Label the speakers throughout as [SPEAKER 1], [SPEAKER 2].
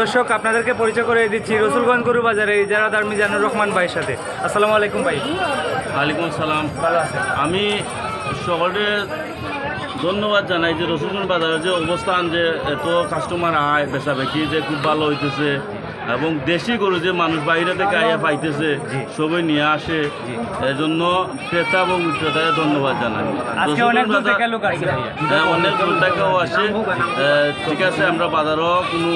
[SPEAKER 1] দর্শক আপনাদেরকে পরিচয় করে দিচ্ছি রসুলগঞ্জ গরু বাজারে ইজারাদার মিজানুর রহমান ভাইয়ের সাথে। আসসালামু আলাইকুম ভাই।
[SPEAKER 2] ওয়ালাইকুম আসসালাম।
[SPEAKER 1] ভালো আছে
[SPEAKER 2] আমি সকলে ধন্যবাদ জানাই যে রসুলগঞ্জ বাজারের যে অবস্থান যে এত কাস্টমার আয় পেশা বেশি যে খুব ভালো হইতেছে এবং দেশি গরু যে মানুষ বাইরে থেকে আইয়া পাইতেছে সবই নিয়ে আসে
[SPEAKER 1] এই
[SPEAKER 2] জন্য ক্রেতা এবং বিক্রেতাকে ধন্যবাদ জানাই।
[SPEAKER 1] অনেক দূর
[SPEAKER 2] হ্যাঁ, থেকেও আসে। ঠিক আছে আমরা বাজারও কোনো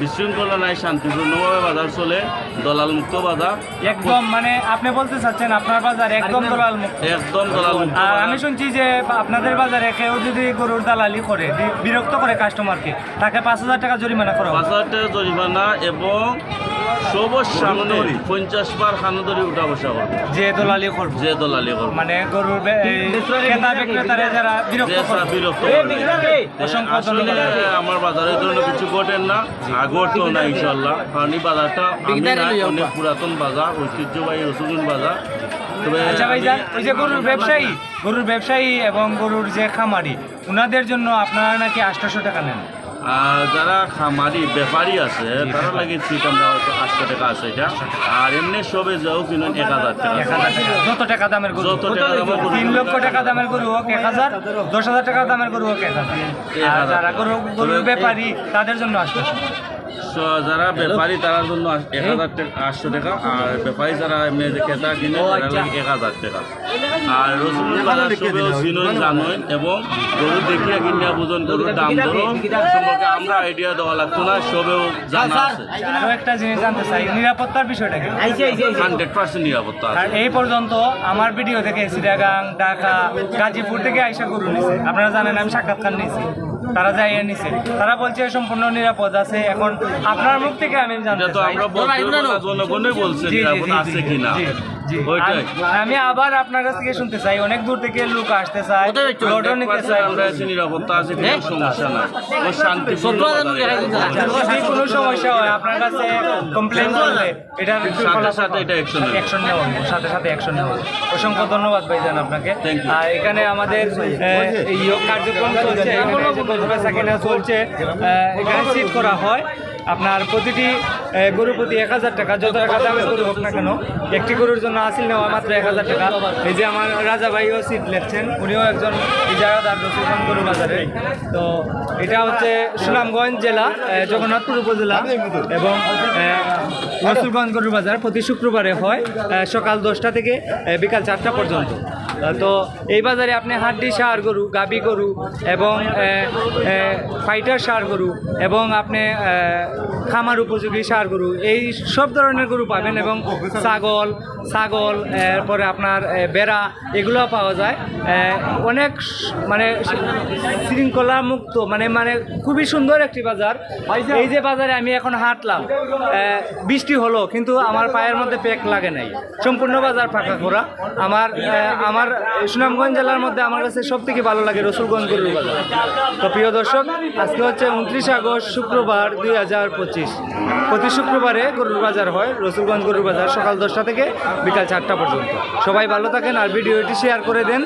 [SPEAKER 2] বিশৃঙ্খলা নাই শান্তিপূর্ণভাবে বাজার চলে দলাল মুক্ত বাজার।
[SPEAKER 1] একদম মানে আপনি বলতে চাচ্ছেন আপনার বাজার একদম দলাল মুক্ত
[SPEAKER 2] একদম দলাল মুক্ত
[SPEAKER 1] আর আমি শুনছি যে আপনাদের বাজারে কেউ যদি গরুর দালালি করে বিরক্ত করে কাস্টমারকে তাকে পাঁচ হাজার টাকা জরিমানা করা
[SPEAKER 2] পাঁচ হাজার টাকা জরিমানা এবং সামনে পঞ্চাশ বার খানোদরি উঠা বসা করবে।
[SPEAKER 1] যে দলালি করব।
[SPEAKER 2] যে দলালি করবে।
[SPEAKER 1] মানে গরুর যারা বিরক্ত।
[SPEAKER 2] আমার বাজারে এই কিছু ঘটেন না। ঘটতো না ইনশাল্লাহ কারণ এই বাজারটা অনেক পুরাতন বাজার ঐতিহ্যবাহী রসুলগঞ্জ বাজার।
[SPEAKER 1] আচ্ছা ভাই ওই যে গরুর ব্যবসায়ী গরুর ব্যবসায়ী এবং গরুর যে খামারি ওনাদের জন্য আপনারা নাকি আটশোশো টাকা নেন?
[SPEAKER 2] যারা খামারি ব্যাপারী আছে তারা লাগে চিকেন হয়তো আটশো টাকা আছে এটা। আর এমনি সবে যাও কিনুন এক হাজার টাকা।
[SPEAKER 1] যত টাকা দামের গরু
[SPEAKER 2] যত টাকা দামের গরু।
[SPEAKER 1] তিন লক্ষ টাকা দামের গরু হোক এক হাজার দশ হাজার টাকা দামের গরু হোক এক হাজার। যারা গরু
[SPEAKER 2] গরু
[SPEAKER 1] ব্যাপারী তাদের জন্য
[SPEAKER 2] স- যারা ব্যাপারী তার জন্য এক হাজার টাকা আটশো টাকা। আর ব্যাপারী যারা এমনি ক্রেতা কিনে তারা এক হাজার টাকা। আর রসুন চিনুন জানুন এবং গরু দেখিয়া কিনিয়া বুঝুন গরুর দাম ধরো সম্পর্কে আমরা আইডিয়া দেওয়া লাগতো না সবেও জানা আছে।
[SPEAKER 1] একটা জিনিস জানতে চাই নিরাপত্তার বিষয়টা কি?
[SPEAKER 2] হান্ড্রেড পার্সেন্ট নিরাপত্তা
[SPEAKER 1] এই পর্যন্ত আমার ভিডিও থেকে সিরাগাং ঢাকা গাজীপুর থেকে আইসা গরু নিছে। আপনারা জানেন আমি সাক্ষাৎকার নিয়েছি তারা যাইয়ে নিছে। তারা বলছে সম্পূর্ণ নিরাপদ আছে এখন আপনার মুখ থেকে আমি জানতে
[SPEAKER 2] তো আমরা বলতে না, জনগণই বলছে নিরাপদ আছে কিনা।
[SPEAKER 1] আমি আবার আপনার কাছ থেকে শুনতে চাই। অনেক দূর থেকে লোক আসতে চাই লটও নিতে চায়।
[SPEAKER 2] আমরা আছি নিরাপত্তা আছে কোনো সমস্যা নাই। ও শান্তিপূর্ণ বাজারে।
[SPEAKER 1] যদি কোনো সমস্যা হয় আপনার কাছে কমপ্লেন করলে এটার
[SPEAKER 2] সাথে সাথে এটা নেবে।
[SPEAKER 1] অ্যাকশন নেওয়া হবে, সাথে সাথে অ্যাকশন নেওয়া হবে। অসংখ্য ধন্যবাদ ভাইজান আপনাকে। আর এখানে আমাদের আহ, এই যোগ কার্যক্রম চলছে। এখানে চলছে। এখানে সিট করা হয়। আপনার প্রতিটি গরু প্রতি এক হাজার টাকা, যত টাকা দামের গরু হোক না কেন, একটি গরুর জন্য আসিল নেওয়া মাত্র এক হাজার টাকা। এই যে আমার রাজা ভাইও সিট লেখছেন, উনিও একজন ইজারাদার রসুলগঞ্জ গরু বাজারে। তো এটা হচ্ছে সুনামগঞ্জ জেলা জগন্নাথপুর উপজেলা এবং রসুলগঞ্জ গরু বাজার প্রতি শুক্রবারে হয় সকাল দশটা থেকে বিকাল চারটা পর্যন্ত। তো এই বাজারে আপনি হাড্ডি সার গরু গাবি গরু এবং ফাইটার সার গরু এবং আপনি খামার উপযোগী সার গরু এই সব ধরনের গরু পাবেন এবং ছাগল ছাগল এরপরে আপনার বেড়া এগুলো পাওয়া যায়। অনেক মানে শৃঙ্খলা মুক্ত মানে মানে খুবই সুন্দর একটি বাজার। এই যে বাজারে আমি এখন হাঁটলাম বৃষ্টি হলো কিন্তু আমার পায়ের মধ্যে পেক লাগে নাই। সম্পূর্ণ বাজার ফাঁকা করা আমার আহ, আমার সুনামগঞ্জ জেলার মধ্যে আমার কাছে সব থেকে ভালো লাগে রসুলগঞ্জ গরুর বাজার। তো প্রিয় দর্শক, আজকে হচ্ছে উনত্রিশ আগস্ট শুক্রবার দুই হাজার পঁচিশ। প্রতি শুক্রবারে গরুর বাজার হয়, রসুলগঞ্জ গরুর বাজার সকাল দশটা থেকে বিকাল চারটা পর্যন্ত। সবাই ভালো থাকেন আর ভিডিওটি শেয়ার করে দেন।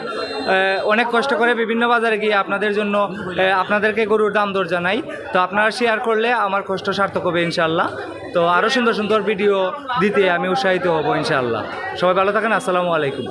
[SPEAKER 1] অনেক কষ্ট করে বিভিন্ন বাজারে গিয়ে আপনাদের জন্য আপনাদেরকে গরুর দাম দর জানাই। তো আপনারা শেয়ার করলে আমার কষ্ট সার্থক হবে ইনশাল্লাহ তো আরও সুন্দর সুন্দর ভিডিও দিতে আমি উৎসাহিত হব ইনশাল্লাহ সবাই ভালো থাকেন, আসসালামু আলাইকুম।